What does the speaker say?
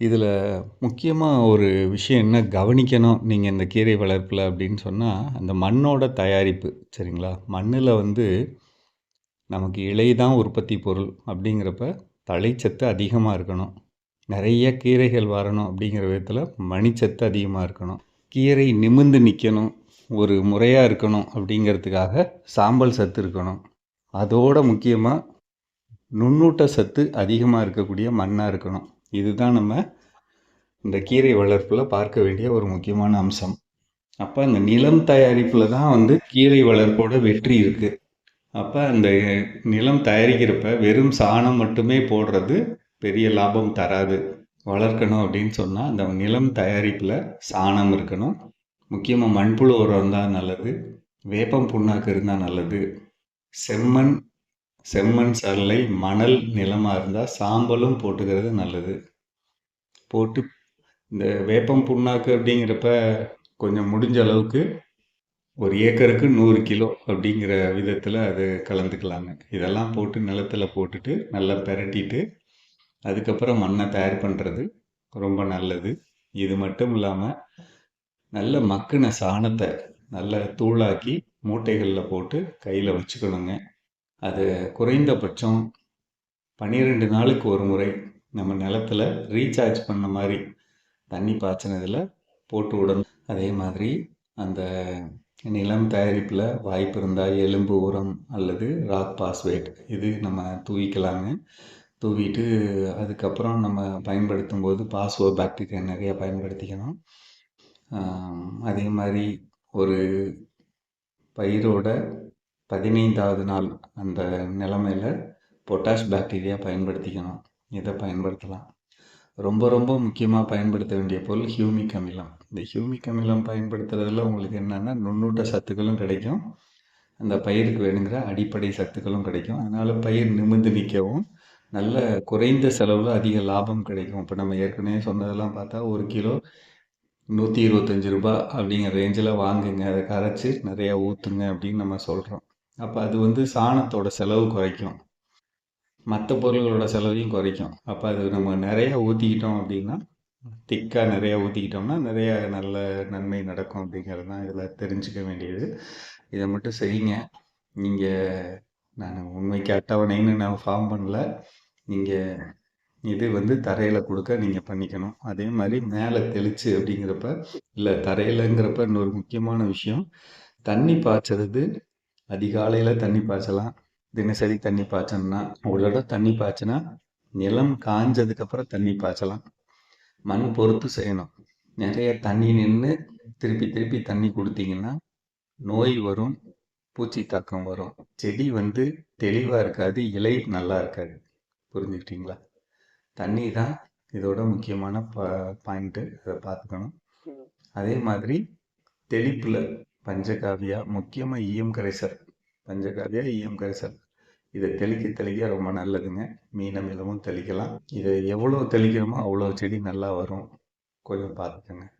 இதில் முக்கியமாக ஒரு விஷயம் என்ன கவனிக்கணும் நீங்கள் இந்த கீரை வளர்ப்பில் அப்படின்னு சொன்னால் அந்த மண்ணோட தயாரிப்பு சரிங்களா? மண்ணில் வந்து நமக்கு இலை தான் உற்பத்தி பொருள் அப்படிங்கிறப்ப, தழைச்சத்து அதிகமாக இருக்கணும். நிறைய கீரைகள் வரணும் அப்படிங்கிற விதத்தில் மணிச்சத்து அதிகமாக இருக்கணும். கீரை நிமிர்ந்து நிற்கணும் ஒரு முறையாக இருக்கணும் அப்படிங்கிறதுக்காக சாம்பல் சத்து இருக்கணும். அதோட முக்கியமாக நுண்ணூட்ட சத்து அதிகமாக இருக்கக்கூடிய மண்ணாக இருக்கணும். இதுதான் நம்ம இந்த கீரை வளர்ப்பில் பார்க்க வேண்டிய ஒரு முக்கியமான அம்சம். அப்போ இந்த நிலம் தயாரிப்பில் தான் வந்து கீரை வளர்ப்போட வெற்றி இருக்குது அப்போ அந்த நிலம் தயாரிக்கிறப்ப வெறும் சாணம் மட்டுமே போடுறது பெரிய லாபம் தராது. வளர்க்கணும் அப்படின்னு சொன்னால் அந்த நிலம் தயாரிப்பில் சாணம் இருக்கணும். முக்கியமாக மண்புழு உரம் இருந்தால் நல்லது. வேப்பம் புண்ணாக்கு இருந்தால் நல்லது. செம்மண் செம்மண் சல்லை, மணல் நிலமாக இருந்தால் சாம்பலும் போட்டுக்கிறது நல்லது. போட்டு இந்த வேப்பம் புண்ணாக்கு அப்படிங்கிறப்ப கொஞ்சம் முடிஞ்ச அளவுக்கு ஒரு ஏக்கருக்கு நூறு கிலோ அப்படிங்கிற விதத்தில் அது கலந்துக்கலாங்க. இதெல்லாம் போட்டு நிலத்தில் போட்டுட்டு, நல்லா பெரட்டிட்டு, அதுக்கப்புறம் மண்ணை தயார் பண்ணுறது ரொம்ப நல்லது. இது மட்டும் இல்லாமல் நல்ல மக்குன சாணத்தை நல்லா தூளாக்கி மூட்டைகளில் போட்டு கையில் வச்சுக்கணுங்க. அது குறைந்தபட்சம் 12 நாளுக்கு ஒரு முறை நம்ம நிலத்தில் ரீசார்ஜ் பண்ண மாதிரி தண்ணி பாய்ச்சினதில் போட்டு விடணும். அதே மாதிரி அந்த நிலம் தயாரிப்பில் வாய்ப்பு இருந்தால் எலும்பு உரம் அல்லது ராக் பாஸ்வேட் இது நம்ம தூவிக்கலாங்க. தூவிட்டு அதுக்கப்புறம் நம்ம பயன்படுத்தும் போது பாஸ்வோ பாக்டீரியா நிறையா பயன்படுத்திக்கணும். அதே மாதிரி ஒரு பயிரோட 15வது நாள் அந்த நிலமையில் பொட்டாஷ் பாக்டீரியா பயன்படுத்திக்கணும். இதை பயன்படுத்தலாம். ரொம்ப ரொம்ப முக்கியமாக பயன்படுத்த வேண்டிய பொருள் ஹியூமிக் அமிலம். இந்த ஹியூமிக் அமிலம் பயன்படுத்துறதுல உங்களுக்கு என்னென்னா நுண்ணூட்ட சத்துக்களும் கிடைக்கும். அந்த பயிருக்கு வேணுங்கிற அடிப்படை சத்துக்களும் கிடைக்கும். அதனால் பயிர் நிமிந்து நிற்கவும் நல்ல குறைந்த செலவில் அதிக லாபம் கிடைக்கும். இப்போ நம்ம ஏற்கனவே சொன்னதெல்லாம் பார்த்தா, ஒரு கிலோ நூற்றி இருபத்தஞ்சி ரூபா அப்படிங்கிற ரேஞ்சில் வாங்குங்க. அதை கரைச்சி நிறையா ஊற்றுங்க அப்படின்னு நம்ம சொல்கிறோம் அப்போ அது வந்து சாணத்தோட செலவு குறைக்கும். மற்ற பொருள்களோட செலவையும் குறைக்கும். அப்போ அது நம்ம நிறையா ஊற்றிக்கிட்டோம் அப்படின்னா, திக்காக நிறையா ஊற்றிக்கிட்டோம்னா நிறையா நல்ல நன்மை நடக்கும் அப்படிங்கிறது தான் இதில் தெரிஞ்சுக்க வேண்டியது. இதை மட்டும் செய்யுங்க. நீங்கள் நான் உண்மைக்கு அட்டவணைன்னு நான் ஃபார்ம் பண்ணல. நீங்கள் இது வந்து தரையில் கொடுக்க நீங்கள் பண்ணிக்கணும். அதே மாதிரி மேலே தெளிச்சு அப்படிங்கிறப்ப இல்லை தரையிலங்கிறப்ப இன்னொரு முக்கியமான விஷயம், தண்ணி பாய்ச்சறது அதிகாலையில தண்ணி பாய்ச்சலாம். தினசரி தண்ணி பாய்ச்சணும்னா, ஒரு தடவ தண்ணி பாய்ச்சினா, நிலம் காய்ஞ்சதுக்கப்புறம் தண்ணி பாய்ச்சலாம். மண் பொறுத்து செய்யணும். நெறைய தண்ணி நின்னு திருப்பி திருப்பி தண்ணி குடுத்தீங்கன்னா, நோய் வரும், பூச்சி தாக்கம் வரும். செடி வந்து தெளிவா இருக்காது. இலை நல்லா இருக்காது. புரிஞ்சுக்கிட்டீங்களா? தண்ணி தான் இதோட முக்கியமான ப பாயிண்ட்டு. அத பார்த்துக்கணும். அதே மாதிரி தெளிப்புல பஞ்சகாவியா, முக்கியமாக ஈயம் கரைசல். பஞ்சகாவியா, ஈயம் கரைசல். இதை தெளிக்க தெளிக்க ரொம்ப நல்லதுங்க. மீன் அமிலமும் தெளிக்கலாம். இதை எவ்வளோ தெளிக்கிறோமோ, அவ்வளோ செடி நல்லா வரும். கொஞ்சம் பார்த்துக்கங்க.